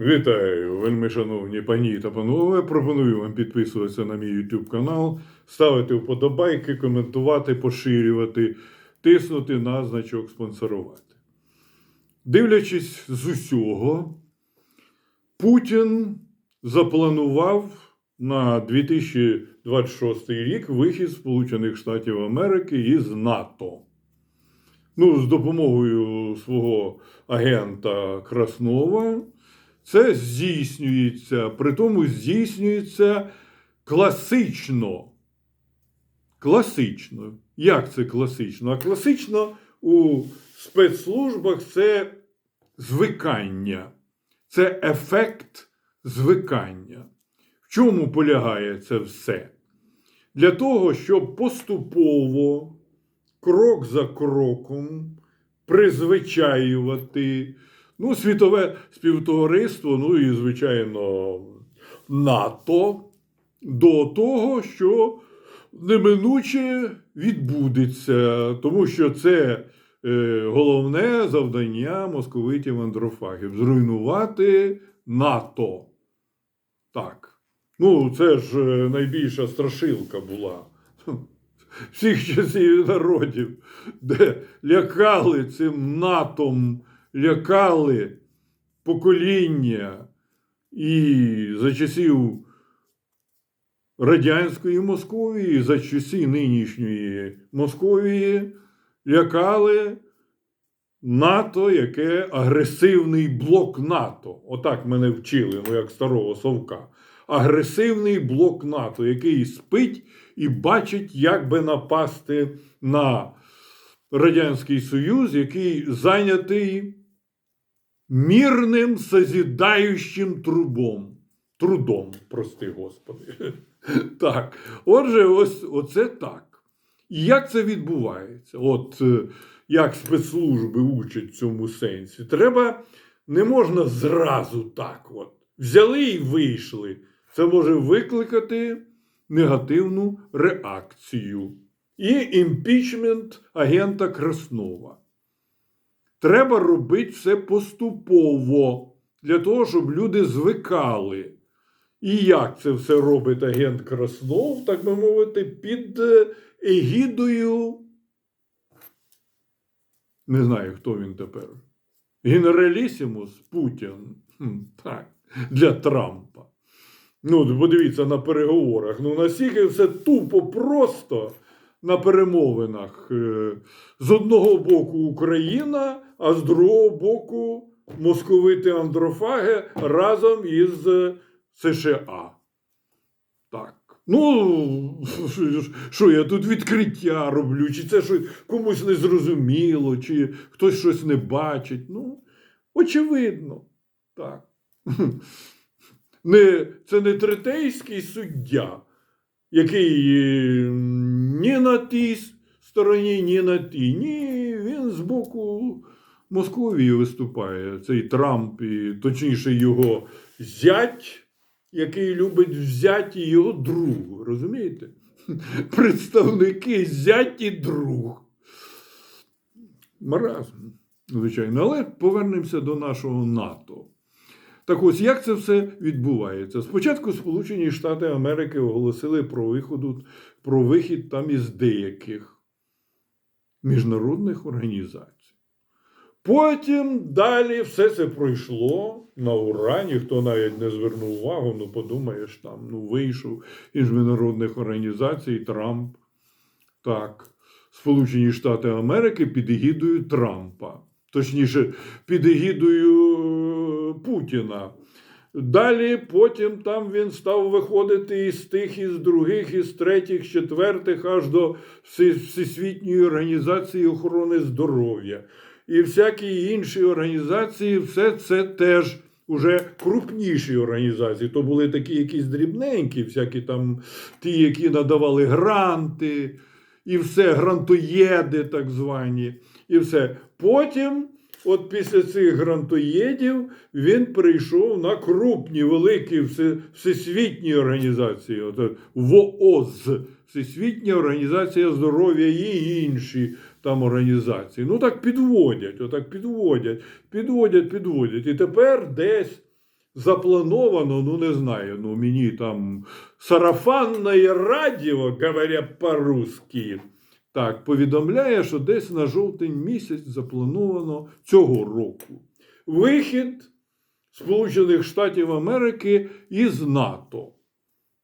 Вітаю, вельми шановні пані та панове. Пропоную вам підписуватися на мій YouTube канал, ставити вподобайки, коментувати, поширювати, тиснути на значок спонсорувати. Дивлячись з усього, Путін запланував на 2026 рік вихід Сполучених Штатів Америки із НАТО. Ну, з допомогою свого агента Краснова це здійснюється, при тому здійснюється класично. Класично. Як це класично? А класично у спецслужбах це звикання, це ефект звикання. В чому полягає це все? Для того, щоб поступово, крок за кроком, призвичаювати ну, світове співтовариство, ну і, звичайно, НАТО до того, що неминуче відбудеться, тому що це е, головне завдання московитів андрофагів зруйнувати НАТО. Так. Ну, це ж е, найбільша страшилка була всіх часів і народів, де лякали цим натом, лякали покоління і за часів радянської Московії, за часів нинішньої Московії лякали НАТО, яке агресивний блок НАТО. Отак мене вчили, ну як старого совка. Агресивний блок НАТО, який спить і бачить, як би напасти на Радянський Союз, який зайнятий мірним созідаючим трубом. Трудом, прости Господи. Так. Отже, ось оце так. І як це відбувається? От е, як спецслужби учать в цьому сенсі. Треба, не можна зразу так. от. Взяли і вийшли. Це може викликати негативну реакцію. І імпічмент агента Краснова. Треба робити все поступово для того, щоб люди звикали. І як це все робить агент Краснов, так би мовити, під е, егідою. Не знаю, хто він тепер. Генералісімус Путін. Так, для Трампа. Ну, подивіться на переговорах. Ну, настільки все тупо просто на перемовинах. Е, З одного боку Україна, а з другого боку московити андрофаги разом із е, США. Так. Ну, що я тут відкриття роблю, чи це що комусь не зрозуміло, чи хтось щось не бачить. Ну, очевидно. Так. Не, це не третейський суддя, який е, ні на тій стороні, ні на тій. Ні, він з боку Московії виступає. Цей Трамп, і точніше, його зять, який любить взяті його другу. Розумієте? Представники зять і друг. Маразм, звичайно. Але повернемося до нашого НАТО. Так ось як це все відбувається? Спочатку Сполучені Штати Америки оголосили про виходу, про вихід там із деяких міжнародних організацій. Потім далі все це пройшло на ура, ніхто навіть не звернув увагу, ну подумаєш там, ну вийшов із міжнародних організацій Трамп. Так, Сполучені Штати Америки під егідою Трампа, точніше, під егідою е, Путіна. Далі потім там він став виходити із тих, із других, із третіх, четвертих, аж до Всесвітньої організації охорони здоров'я. І всякі інші організації, все це теж уже крупніші організації. То були такі якісь дрібненькі, всякі там ті, які надавали гранти, і все, грантоєди, так звані, і все. Потім, от після цих грантоєдів, він прийшов на крупні, великі всесвітні організації. От, ВООЗ, Всесвітня організація здоров'я і інші там організації. Ну так підводять, отак підводять, підводять, підводять. І тепер десь заплановано, ну не знаю, ну мені там сарафанне радіо, говоря по-русски, так, повідомляє, що десь на жовтень місяць заплановано цього року вихід Сполучених Штатів Америки із НАТО.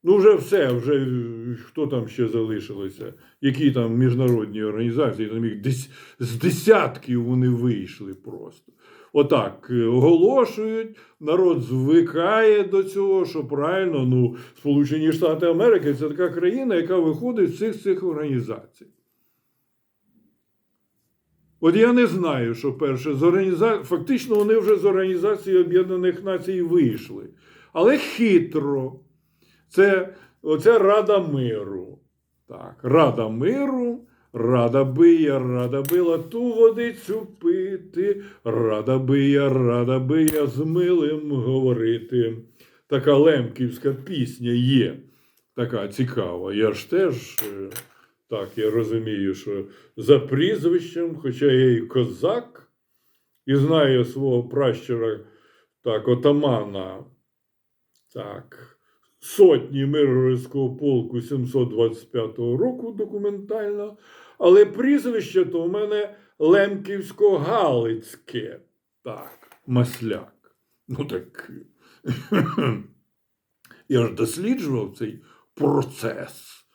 Ну, вже все, вже е, хто там ще залишилося, які там міжнародні організації, там їх десь з десятків вони вийшли просто. Отак е, оголошують, народ звикає до цього, що правильно, ну, Сполучені Штати Америки це така країна, яка виходить з цих цих організацій. От я не знаю, що перше з організа... фактично вони вже з Організації Об'єднаних Націй вийшли. Але хитро. Це оця Рада миру. Так, Рада миру, рада би я, рада била ту водицю пити, рада би я, рада би я з милим говорити. Така лемківська пісня є. Така цікава. Я ж теж. е, Так, я розумію, що за прізвищем, хоча я і козак, і знаю свого пращура, так, отамана, так, сотні Миргородського полку 725 року документально, але прізвище то в мене Лемківсько-Галицьке. Так, Масляк. Ну так. Я ж досліджував цей процес.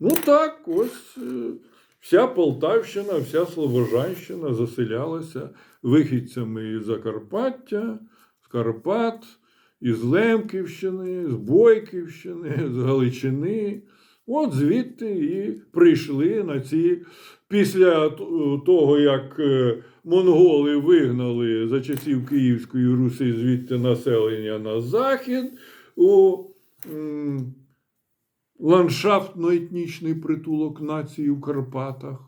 Ну так, ось е, вся Полтавщина, вся Слобожанщина заселялася вихідцями із Закарпаття, з Карпат, із Лемківщини, з Бойківщини, з Галичини. От звідти і прийшли на ці. Після того, як е, монголи вигнали за часів Київської Руси звідти населення на захід у ландшафтно-етнічний притулок нації в Карпатах.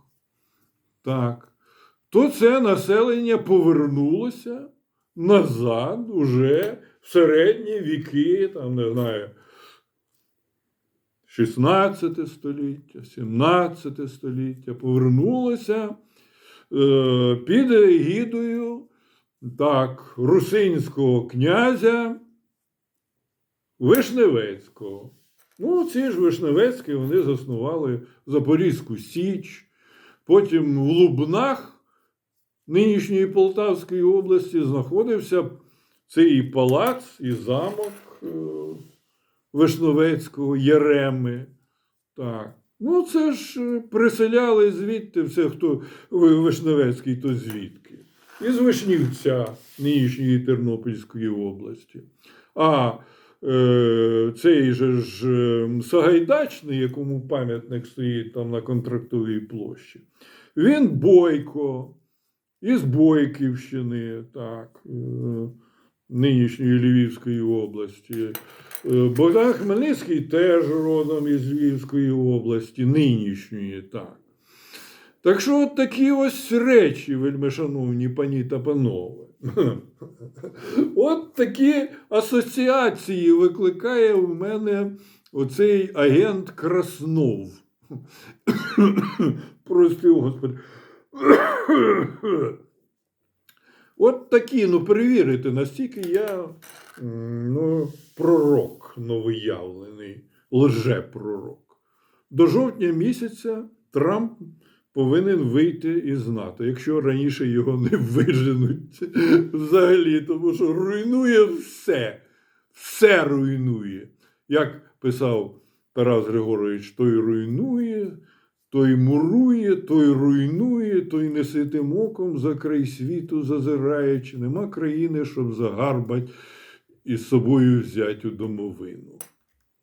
Так. То це населення повернулося назад уже в середні віки, там, не знаю, 16 століття, 17 століття, повернулося е, під егідою так, русинського князя Вишневецького. Ну, ці ж Вишневецькі вони заснували Запорізьку Січ, потім в Лубнах нинішньої Полтавської області знаходився цей палац і замок е, Вишневецького Єреми. Так. Ну, це ж е, приселяли звідти все, хто Вишневецький, то звідки. Із Вишнівця нинішньої Тернопільської області. А е, цей же ж е, Сагайдачний, якому пам'ятник стоїть там на контрактовій площі, він Бойко із Бойківщини, так, е, нинішньої Львівської області. Е, Богдан Хмельницький теж родом із Львівської області, нинішньої, так. Так що от такі ось речі, вельмишановні пані та панове. От такі асоціації викликає в мене оцей агент Краснов. Прости, Господи. От такі, ну перевірити, настільки я ну, пророк новоявлений, лже-пророк. До жовтня місяця Трамп повинен вийти із НАТО, якщо раніше його не виженуть взагалі, тому що руйнує все, все руйнує. Як писав Тарас Григорович, той руйнує, той мурує, той руйнує, той неситим оком за край світу зазираючи. Нема країни, щоб загарбать і з собою взять у домовину.